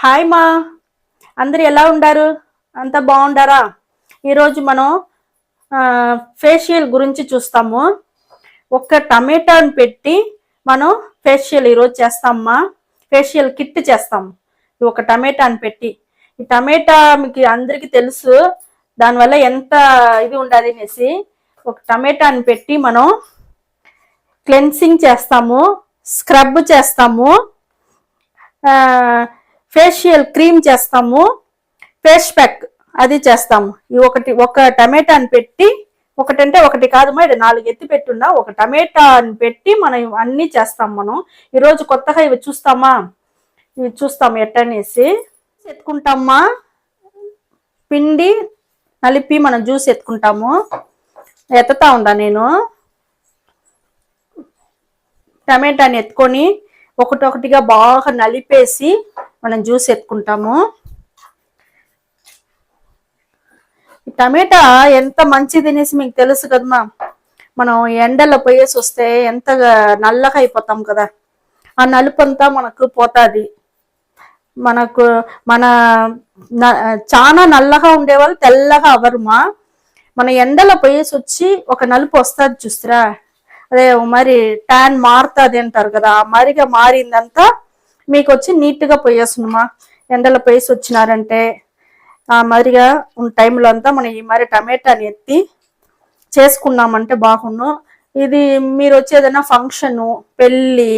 Hi మా. అందరు ఎలా ఉండారు? అంతా బాగుండారా? ఈరోజు మనం ఫేషియల్ గురించి చూస్తాము. ఒక్క టమాటాని పెట్టి మనం ఫేషియల్ ఈరోజు చేస్తామమ్మా ఫేషియల్ కిట్ చేస్తాము ఒక టమాటాని పెట్టి. ఈ టమాటా మీకు అందరికీ తెలుసు. దానివల్ల ఎంత ఇది ఉండాలి అనేసి ఒక టమాటాని పెట్టి మనం క్లెన్సింగ్ చేస్తాము. స్క్రబ్ చేస్తాము. ఫేషియల్ క్రీమ్ చేస్తాము ఫేస్ ప్యాక్ అది చేస్తాము. ఈ ఒకటి ఒక టమాటాని పెట్టి ఒకటంటే ఒకటి కాదు మా ఇది నాలుగు ఎత్తి పెట్టున్నా ఒక టమాటాని పెట్టి మనం అన్నీ చేస్తాం మనం. ఈరోజు కొత్తగా ఇవి చూస్తామా? ఇవి చూస్తాము ఎట్టనేసి. ఎత్తుకుంటామా? పిండి నలిపి మనం జ్యూస్ ఎత్తుకుంటాము. ఎత్తుతా ఉందా నేను. టమాటాని ఎత్తుకొని ఒకటొకటిగా బాగా నలిపేసి మనం జ్యూస్ ఎత్తుకుంటాము. టమేటా టమాటా ఎంత మంచిది అనేసి మీకు తెలుసు కదమ్మా మనం ఎండలో పోయేసి వస్తే ఎంత నల్లగా అయిపోతాం కదా. ఆ నలుపు అంతా మనకు పోతుంది. మనకు మన చాలా నల్లగా ఉండేవాళ్ళు తెల్లగా అవరుమా మన ఎండలో పోయేసి వచ్చి ఒక నలుపు వస్తుంది చూస్తురా. అదే మరి ట్యాన్ మారుతుంది అంటారు కదా ఆ మరిగా మారిందంతా మీకు వచ్చి నీట్గా పోయేస్తుందమ్మా ఎండలో పోయేసి వచ్చినారంటే ఆ మరిగా ఉన్న టైంలో అంతా మనం ఈ మరి టమాటాని ఎత్తి చేసుకున్నామంటే బాగుండు ఇది మీరు వచ్చి ఏదైనా ఫంక్షను పెళ్ళి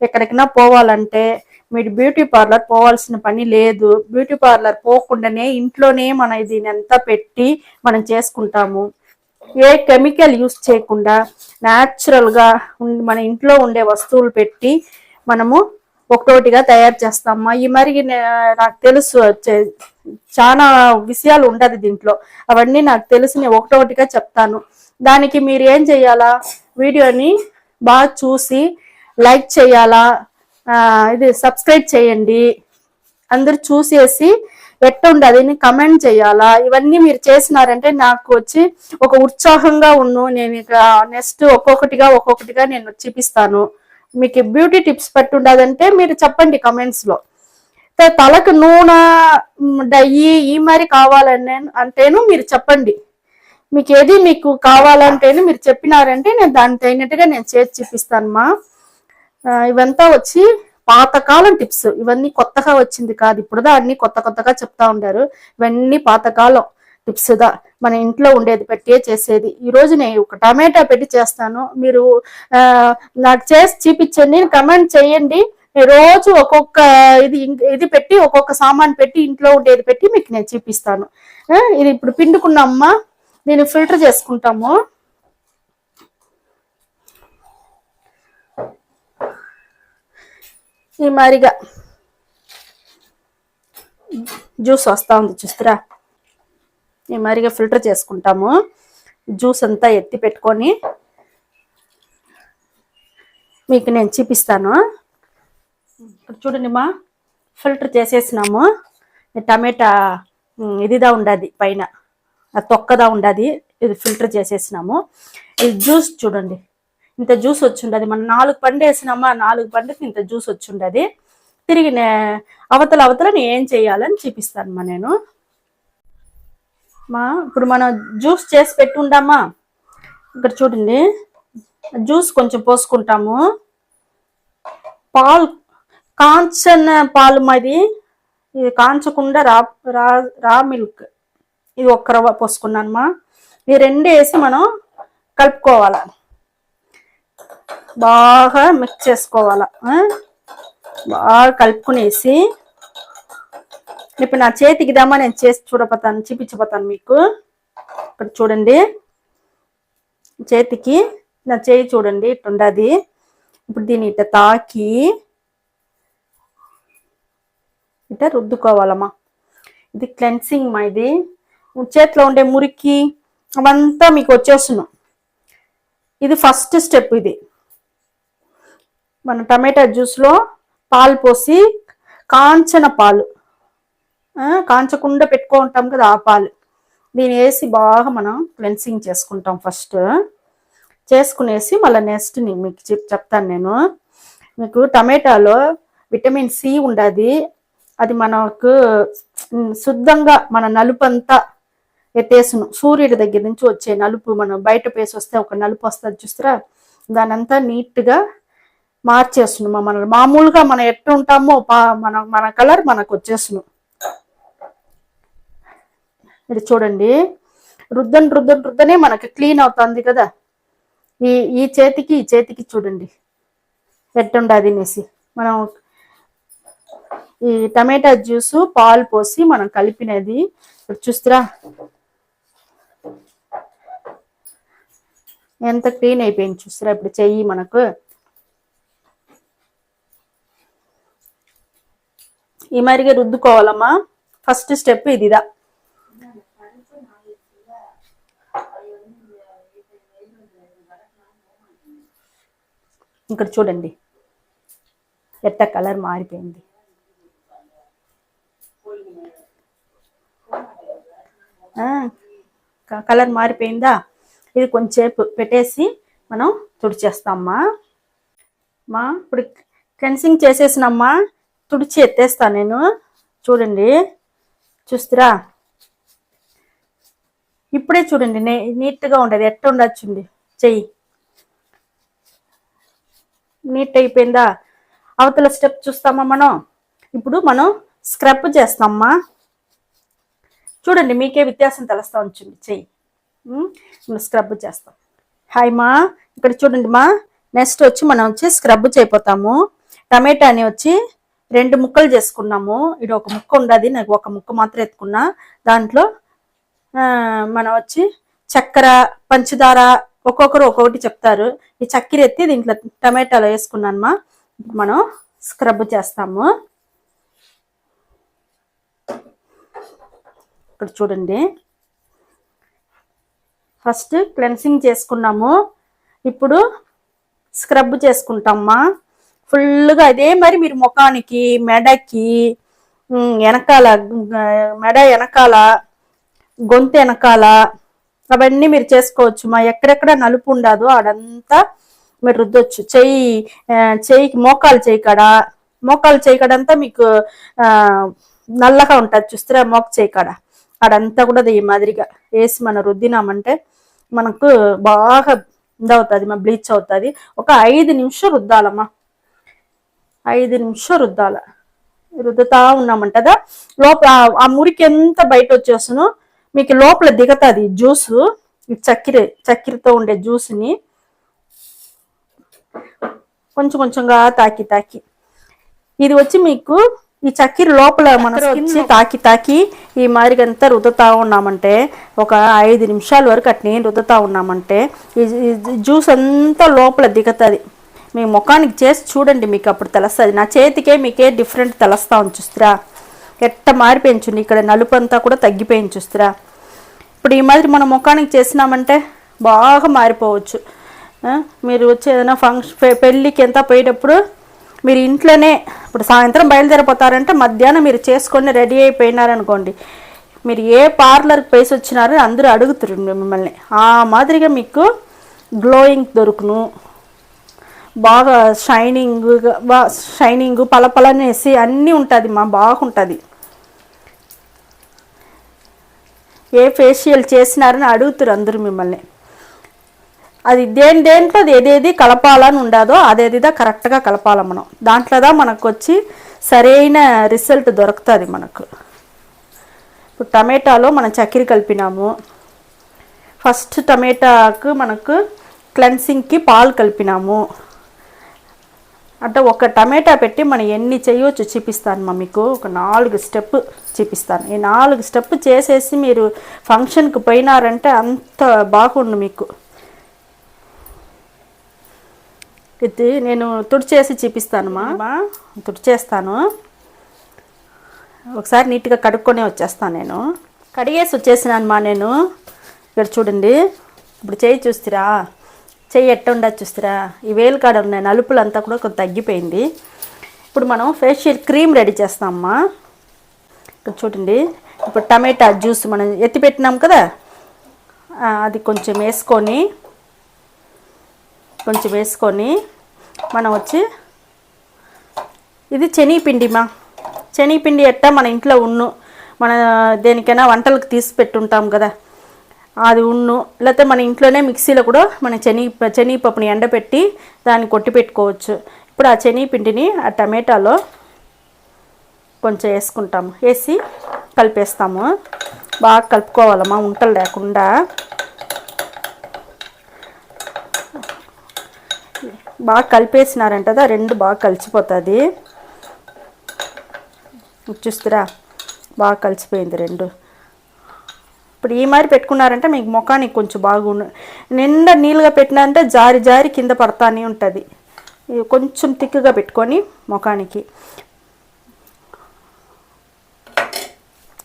ఎక్కడికైనా పోవాలంటే మీరు బ్యూటీ పార్లర్ పోవాల్సిన పని లేదు. బ్యూటీ పార్లర్ పోకుండానే ఇంట్లోనే మన దీని అంతా పెట్టి మనం చేసుకుంటాము. ఏ కెమికల్ యూస్ చేయకుండా న్యాచురల్గా మన ఇంట్లో ఉండే వస్తువులు పెట్టి మనము ఒకటోటిగా తయారు చేస్తాము ఈ మరి నాకు తెలుసు చాలా విషయాలు ఉండదు దీంట్లో. అవన్నీ నాకు తెలుసు నేను ఒకటొకటిగా చెప్తాను. దానికి మీరు ఏం చేయాలా? వీడియోని బాగా చూసి లైక్ చేయాలా? ఇది సబ్స్క్రైబ్ చేయండి. అందరు చూసేసి ఎట్టుండి అది కమెంట్ చేయాలా? ఇవన్నీ మీరు చేసినారంటే నాకు వచ్చి ఒక ఉత్సాహంగా ఉన్ను నేను ఇక నెక్స్ట్ ఒక్కొక్కటిగా ఒక్కొక్కటిగా నేను చూపిస్తాను. మీకు బ్యూటీ టిప్స్ పెట్టుండదంటే మీరు చెప్పండి కమెంట్స్లో. తలకు నూనె డయ్యి ఈ మరి కావాలని అంటేను మీరు చెప్పండి. మీకు ఏది మీకు కావాలంటేను మీరు చెప్పినారంటే నేను దాన్ని తగినట్టుగా నేను చేసి చూపిస్తానమ్మా ఇవంతా వచ్చి పాతకాలం టిప్స్. ఇవన్నీ కొత్తగా వచ్చింది కాదు. ఇప్పుడుదా అన్ని కొత్త కొత్తగా చెప్తా ఉండారు. ఇవన్నీ పాతకాలం టిప్స్ దా. మన ఇంట్లో ఉండేది పెట్టే చేసేది. ఈ రోజు నేను ఒక టమాటా పెట్టి చేస్తాను. మీరు నాకు చేసి చూపించండి. కమెంట్ చేయండి. రోజు ఒక్కొక్క ఇది ఇది పెట్టి ఒక్కొక్క సామాన్ పెట్టి ఇంట్లో ఉండేది పెట్టి మీకు నేను చూపిస్తాను. ఇది ఇప్పుడు పిండుకున్నామ్మా దీన్ని ఫిల్టర్ చేసుకుంటాము. ఈ మాదిరిగా జ్యూస్ వస్తూ ఉంది చూస్తురా. ఈ మాదిరిగా ఫిల్టర్ చేసుకుంటాము. జ్యూస్ అంతా ఎత్తి పెట్టుకొని మీకు నేను చూపిస్తాను. ఇక్కడ చూడండి మా ఫిల్టర్ చేసేసినాము. టమేటా టమాటా ఇదిదా ఉండదు పైన. తొక్కదా ఉండదు. ఇది ఫిల్టర్ చేసేసినాము. ఇది జ్యూస్ చూడండి. ఇంత జ్యూస్ వచ్చిండదు. మనం నాలుగు పండు వేసినామా? నాలుగు పండుకి ఇంత జ్యూస్ వచ్చిండది. తిరిగి నే- అవతల అవతల నేను ఏం చేయాలని చూపిస్తానమ్మా నేను. మా ఇప్పుడు మనం జ్యూస్ చేసి పెట్టుండమ్మా ఇక్కడ చూడండి. జ్యూస్ కొంచెం పోసుకుంటాము. పాలు కాంచన పాలు మాది ఇది. కాంచకుండా రా రా రా మిల్క్. ఇది ఒక్క రవ్వ పోసుకున్నానమ్మా ఈ రెండు వేసి మనం కలుపుకోవాలి? బాగా మిక్స్ చేసుకోవాలా బాగా కలుపుకునేసి ఇప్పుడు నా చేతికి దమ్మా నేను చేసి చూడపోతాను చూపించబోతాను మీకు. ఇక్కడ చూడండి. చేతికి నా చేయి చూడండి ఇట్టుండది. ఇప్పుడు దీన్ని ఇట్ట తాకి ఇట్ట రుద్దుకోవాలమ్మా. ఇది క్లెన్సింగ్ మా ఇది. చేతిలో ఉండే మురికి అవంతా మీకు వచ్చేస్తున్నాం. ఇది ఫస్ట్ స్టెప్ ఇది. మన టమాటా జ్యూస్లో పాలు పోసి కాంచన పాలు. కాంచకుండా కాంచకుండా పెట్టుకుంటాం కదా ఆ పాలు. దీని వేసి బాగా మనం క్లెన్సింగ్ చేసుకుంటాం ఫస్ట్. చేసుకునేసి మళ్ళీ నెక్స్ట్ మీకు చెప్ చెప్తాను నేను. మీకు టమాటాలో విటమిన్ సి ఉండదు. అది మనకు శుద్ధంగా మన నలుపు అంతా ఎత్తేసును. సూర్యుడి దగ్గర నుంచి వచ్చే నలుపు మనం బయట పేసి వస్తే ఒక నలుపు వస్తుంది చూస్తారా? దానంతా నీట్గా మార్చేసును మన మామూలుగా మనం ఎట్టుంటామో పా- మన మన కలర్ మనకు వచ్చేసును ఇది చూడండి. రుద్దన్ రుద్దన్ రుద్దనే మనకి క్లీన్ అవుతుంది కదా. ఈ ఈ చేతికి ఈ చేతికి చూడండి. ఎట్టుండది అనేసి. మనం ఈ టమాటా జ్యూస్ పాలు పోసి మనం కలిపినది. ఇప్పుడు చూస్తారా. ఎంత క్లీన్ అయిపోయింది చూస్తారా. ఇప్పుడు చెయ్యి మనకు. ఈ మరిగా రుద్దుకోవాలమ్మా. First step ఇదిదా. ఇక్కడ చూడండి. ఎట్ట కలర్ మారిపోయింది. కలర్ మారిపోయిందా? ఇది కొంచెంసేపు పెట్టేసి మనం తుడిచేస్తామ్మా మా ఇప్పుడు క్లెన్సింగ్ చేసేసినమ్మా. తుడిచి ఎత్తేస్తాను నేను. చూడండి. చూస్తురా? ఇప్పుడే చూడండి. నే నీట్గా ఉండదు. ఎట్ట ఉండొచ్చుండి చెయ్యి. నీట్ అయిపోయిందా? అవతల స్టెప్ చూస్తామా మనం? ఇప్పుడు మనం స్క్రబ్ చేస్తామా? చూడండి. మీకే వ్యత్యాసం తెలుస్తా ఉంచండి చెయ్యి. మనం స్క్రబ్ చేస్తాం. హాయ్ మా. ఇక్కడ చూడండి మా. నెక్స్ట్ వచ్చి మనం వచ్చి స్క్రబ్ చేయపోతాము. టమాటాని వచ్చి రెండు ముక్కలు చేసుకున్నాము. ఇది ఒక ముక్క ఉండదు నాకు ఒక ముక్క మాత్రం ఎత్తుకున్నా. దాంట్లో మనం వచ్చి చక్కెర పంచదార ఒక్కొక్కరు ఒక్కొక్కటి చెప్తారు. ఈ చక్కెర ఎత్తి దీంట్లో టమాటాలో వేసుకున్నానమ్మా మనం స్క్రబ్ చేస్తాము. ఇక్కడ చూడండి. ఫస్ట్ క్లెన్సింగ్ చేసుకున్నాము. ఇప్పుడు స్క్రబ్ చేసుకుంటామా ఫుల్గా అదే మరి మీరు ముఖానికి మెడకి వెనకాల మెడ వెనకాల గొంతు వెనకాల అవన్నీ మీరు చేసుకోవచ్చు. మా ఎక్కడెక్కడ నలుపు ఉండదు ఆడంతా మీరు రుద్దొచ్చు. చెయ్యి చెయ్యికి మోకాలు చేయి కాడ మోకాలు చేయి అంతా మీకు నల్లగా ఉంటుంది చూస్తారా మోక చేయి కాడ. ఆడంతా కూడా ఈ మాదిరిగా వేసి మనం రుద్దినామంటే మనకు బాగా ఇదవుతుంది మా బ్లీచ్ అవుతుంది. ఒక ఐదు నిమిషం రుద్దాలమ్మా. ఐదు నిమిషం రుద్దాల. రుద్దుతా ఉన్నామంటదా? లోపల ఆ- మురికి ఎంత బయట వచ్చేసును మీకు లోపల దిగతుంది జ్యూస్. ఈ చక్కెర చక్కెరతో ఉండే జ్యూస్ని కొంచెం కొంచెంగా తాకి తాకి. ఇది వచ్చి మీకు ఈ చక్కెర లోపల మన వచ్చి తాకి తాకి ఈ మాదిరిగంతా రుద్దుతా ఉన్నామంటే ఒక ఐదు నిమిషాల వరకు అట్నే రుద్దుతా ఉన్నామంటే ఈ జ్యూస్ అంతా లోపల దిగుతుంది. మీ ముఖానికి చేసి చూడండి మీకు అప్పుడు తెలుస్తుంది. నా చేతికే మీకే డిఫరెంట్ తెలుస్తా ఉంది చూస్తురా. ఎట్ట మారిపోయించుండి ఇక్కడ నలుపు అంతా కూడా తగ్గిపోయింది చూస్తురా. ఇప్పుడు ఈ మాదిరి మన ముఖానికి చేసినామంటే బాగా మారిపోవచ్చు. మీరు వచ్చి ఏదైనా ఫంక్షన్ పెళ్ళికి ఎంత పోయేటప్పుడు మీరు ఇంట్లోనే ఇప్పుడు సాయంత్రం బయలుదేరిపోతారంటే మధ్యాహ్నం మీరు చేసుకొని రెడీ అయిపోయినారనుకోండి మీరు ఏ పార్లర్కి పోసి వచ్చినారో అందరూ అడుగుతారు మిమ్మల్ని. ఆ మాదిరిగా మీకు గ్లోయింగ్ దొరుకును. బాగా షైనింగ్ బా షైనింగ్ పలపలనేసి అన్నీ ఉంటుంది మా బాగుంటుంది. ఏ ఫేషియల్ చేసినారని అడుగుతారు అందరూ మిమ్మల్ని. అది దేని దేంట్లో అది ఏదేది కలపాలని ఉండదో అదేదిదా కరెక్ట్గా కలపాల మనం. దాంట్లోదా మనకు వచ్చి సరైన రిజల్ట్ దొరుకుతుంది మనకు. ఇప్పుడు టమాటాలో మనం చక్కెర కలిపినాము. ఫస్ట్ టమాటాకు మనకు క్లెన్సింగ్కి పాలు కలిపినాము. అంటే ఒక టమాటా పెట్టి మనం ఎన్ని చేయవచ్చు చూపిస్తాను మా మీకు. ఒక నాలుగు స్టెప్ చూపిస్తాను. ఈ నాలుగు స్టెప్ చేసేసి మీరు ఫంక్షన్కి పోయినారంటే అంత బాగుండు మీకు. ఇది నేను తుడిచేసి చూపిస్తాను మా. తుడిచేస్తాను. ఒకసారి నీట్గా కడుక్కొని వచ్చేస్తాను నేను. కడిగేసి వచ్చేసినాను మా నేను. ఇక్కడ చూడండి. ఇప్పుడు చేయి చూస్తారా చెయ్యి ఎట్టుండా చూస్తారా ఈ వేలు కాడ ఉన్నాయి నలుపులంతా కూడా కొంచెం తగ్గిపోయింది. ఇప్పుడు మనం ఫేషియల్ క్రీమ్ రెడీ చేస్తామమ్మా. ఇక్కడ చూడండి. ఇప్పుడు టమాటా జ్యూస్ మనం ఎత్తి పెట్టినాం కదా? అది కొంచెం వేసుకొని కొంచెం వేసుకొని మనం వచ్చి ఇది శనగపిండి మా శనగపిండి ఎట్టా మన ఇంట్లో ఉన్ను మన దేనికైనా వంటలకు తీసి పెట్టుంటాం కదా? అది ఉన్ను లేకపోతే మన ఇంట్లోనే మిక్సీలో కూడా మన శని శనగపప్పుని ఎండబెట్టి దాన్ని కొట్టి పెట్టుకోవచ్చు. ఇప్పుడు ఆ శనగపిండిని ఆ టమాటాలో కొంచెం వేసుకుంటాము. వేసి కలిపేస్తాము. బాగా కలుపుకోవాలమ్మా ఉంటలు లేకుండా. బాగా కలిపేసినారంటదా రెండు బాగా కలిసిపోతుంది. చూస్తురా బాగా కలిసిపోయింది రెండు. ఇప్పుడు ఈ మాదిరి పెట్టుకున్నారంటే మీకు ముఖానికి కొంచెం బాగుండు. నిండా నీళ్ళుగా పెట్టినారంటే జారి జారి కింద పడతానే ఉంటుంది. ఇది కొంచెం తిక్కుగా పెట్టుకొని ముఖానికి.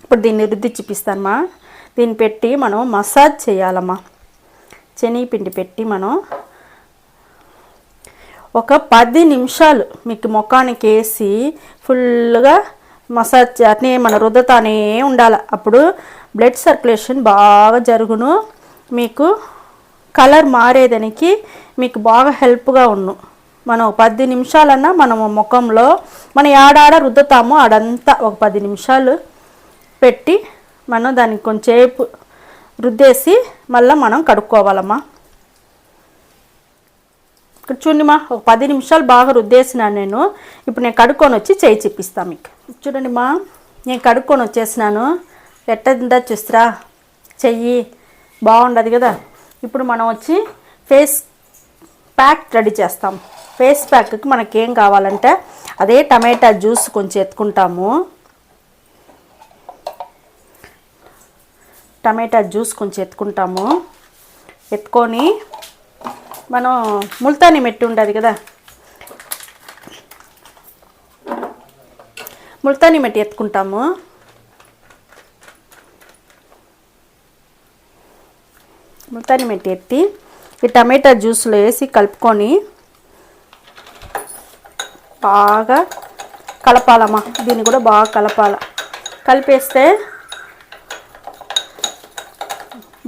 ఇప్పుడు దీన్ని రుద్ది చూపిస్తానమ్మా దీన్ని పెట్టి మనం మసాజ్ చేయాలమ్మా. శనగపిండి పెట్టి మనం ఒక పది నిమిషాలు మీకు ముఖానికి వేసి ఫుల్గా మసాజ్ అట్నే మన రుద్దతానే ఉండాలి. అప్పుడు బ్లడ్ సర్క్యులేషన్ బాగా జరుగును. మీకు కలర్ మారేదానికి మీకు బాగా హెల్ప్గా ఉండు. మనం పది నిమిషాలన్నా మనం ముఖంలో మనం ఆడాడ రుద్దుతామో ఆడంతా ఒక పది నిమిషాలు పెట్టి మనం దానికి కొంచెంసేపు రుద్దేసి మళ్ళీ మనం కడుక్కోవాలమ్మా. ఇక్కడ చూడండిమా ఒక పది నిమిషాలు బాగా రుద్దేసినాను నేను. ఇప్పుడు నేను కడుక్కొని వచ్చి చేయి చూపిస్తాను మీకు. చూడండి మా నేను కడుక్కొని వచ్చేసినాను. ఎట్టదిందా చూస్తురా? చెయ్యి. బాగుండదు కదా. ఇప్పుడు మనం వచ్చి ఫేస్ ప్యాక్ రెడీ చేస్తాం. ఫేస్ ప్యాక్కి మనకేం కావాలంటే అదే టమాటా జ్యూస్ కొంచెం ఎత్తుకుంటాము. టమాటా జ్యూస్ కొంచెం ఎత్తుకుంటాము. ఎత్తుకొని మనం ముల్తాని మెట్టి ఉండదు కదా. ముల్తాని మెట్టి ఎత్తుకుంటాము. ముల్తాని మెట్టి ఎత్తి ఈ టమాటా జ్యూస్లో వేసి కలుపుకొని బాగా కలపాలమ్మా. దీన్ని కూడా బాగా కలపాల. కలిపేస్తే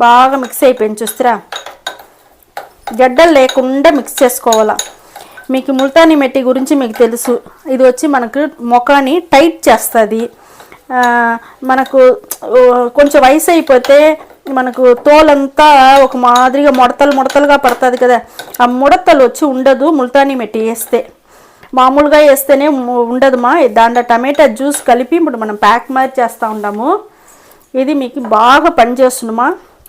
బాగా మిక్స్ అయిపోయింది చూస్తారా. గడ్డలు లేకుండా మిక్స్ చేసుకోవాలా. మీకు ముల్తాని మెట్టి గురించి మీకు తెలుసు. ఇది వచ్చి మనకు మొఖాన్ని టైట్ చేస్తుంది. మనకు కొంచెం వయసు అయిపోతే మనకు తోలంతా ఒక మాదిరిగా ముడతలు ముడతలుగా పడుతుంది కదా ఆ ముడతలు వచ్చి ఉండదు ముల్తానీ మెట్టి వేస్తే. మామూలుగా వేస్తేనే ఉండదుమా? దాంట్లో టమాటా జ్యూస్ కలిపి ఇప్పుడు మనం ప్యాక్ మారి చేస్తూ ఉంటాము. ఇది మీకు బాగా పనిచేస్తుందమ్మా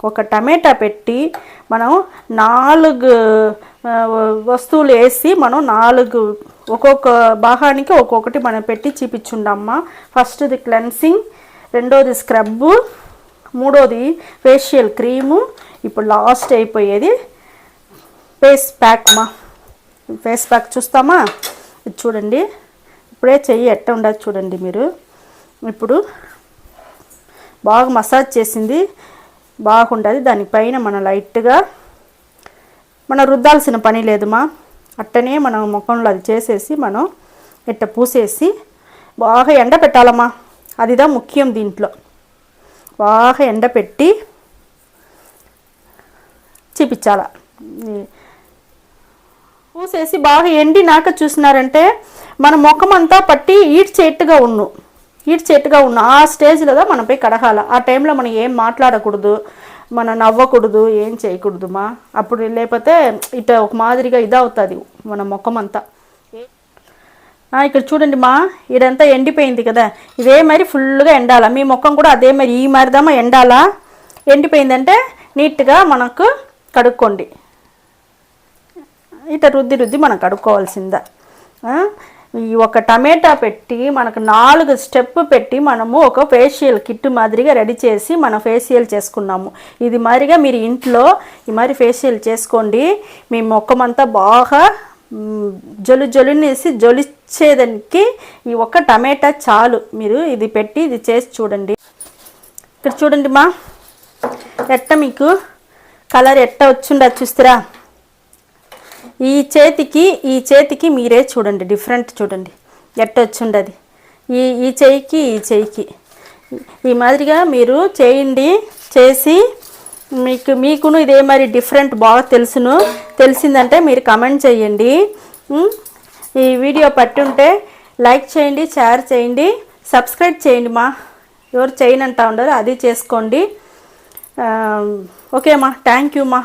ఒక టమాటా పెట్టి మనం నాలుగు వస్తువులు వేసి మనం నాలుగు ఒక్కొక్క భాగానికి ఒక్కొక్కటి మనం పెట్టి చూపించుండమ్మా. ఫస్ట్ది క్లెన్సింగ్ రెండోది స్క్రబ్బు మూడోది ఫేషియల్ క్రీము ఇప్పుడు లాస్ట్ అయిపోయేది. ఫేస్ ప్యాక్ మా. ఫేస్ ప్యాక్ చూస్తామా? ఇది చూడండి. ఇప్పుడే చెయ్యి ఎట్ట ఉండదు చూడండి మీరు. ఇప్పుడు బాగా మసాజ్ చేసింది. బాగుంటుంది దానిపైన మనం లైట్గా మనం రుద్దాల్సిన పని లేదుమా అట్టనే మనం ముఖంలో అది చేసేసి మనం ఇట్ట పూసేసి బాగా ఎండ పెట్టాలమ్మా అదిదా ముఖ్యం దీంట్లో. బాగా ఎండపెట్టి చూపించాల. పూసేసి బాగా ఎండినాక చూసినారంటే మన ముఖం అంతా పట్టి ఈడ్చేట్టుగా ఉన్ను. ఈడ్చేట్టుగా ఉన్న. ఆ స్టేజ్లో మనం పోయి కడగాల. ఆ టైంలో మనం ఏం మాట్లాడకూడదు మనం నవ్వకూడదు ఏం చేయకూడదుమా? అప్పుడు లేకపోతే ఇట ఒక మాదిరిగా ఇదవుతుంది మన ముఖం అంతా ఇక్కడ చూడండి మా ఇదంతా ఎండిపోయింది కదా. ఇదే మరి ఫుల్గా ఎండాలా. మీ ముఖం కూడా అదే మరి ఈ మరిదమ్మా ఎండాలా? ఎండిపోయిందంటే నీట్గా మనకు కడుక్కోండి. ఇట రుద్ది రుద్ది మనం కడుక్కోవాల్సిందా. ఈ ఒక టమాటా పెట్టి మనకు నాలుగు స్టెప్ పెట్టి మనము ఒక ఫేషియల్ కిట్ మాదిరిగా రెడీ చేసి మనం ఫేషియల్ చేసుకున్నాము. ఇది మాదిరిగా మీరు ఇంట్లో ఈ మరి ఫేషియల్ చేసుకోండి. మీ ముఖమంతా బాగా జొలు జొలునేసి జొలిచ్చేదానికి ఈ ఒక్క టమాటా చాలు. మీరు ఇది పెట్టి ఇది చేసి చూడండి. ఇక్కడ చూడండి మా. ఎట్ట మీకు కలర్ ఎట్ట వచ్చిండా చూస్తారా? ఈ చేతికి ఈ చేతికి మీరే చూడండి. డిఫరెంట్ చూడండి. ఎట్ట వచ్చిండది ఈ ఈ చేయికి ఈ చేయికి. ఈ మాదిరిగా మీరు చేయండి చేసి మీకు మీకును ఇదే మరి డిఫరెంట్ బాగా తెలుసును. తెలిసిందంటే మీరు కమెంట్ చేయండి. ఈ వీడియో పట్టుంటే లైక్ చేయండి షేర్ చేయండి సబ్స్క్రైబ్ చేయండి మా. ఎవరు చేయనంటా ఉండరు అది చేసుకోండి. ఓకే మా. థ్యాంక్ యూ మా.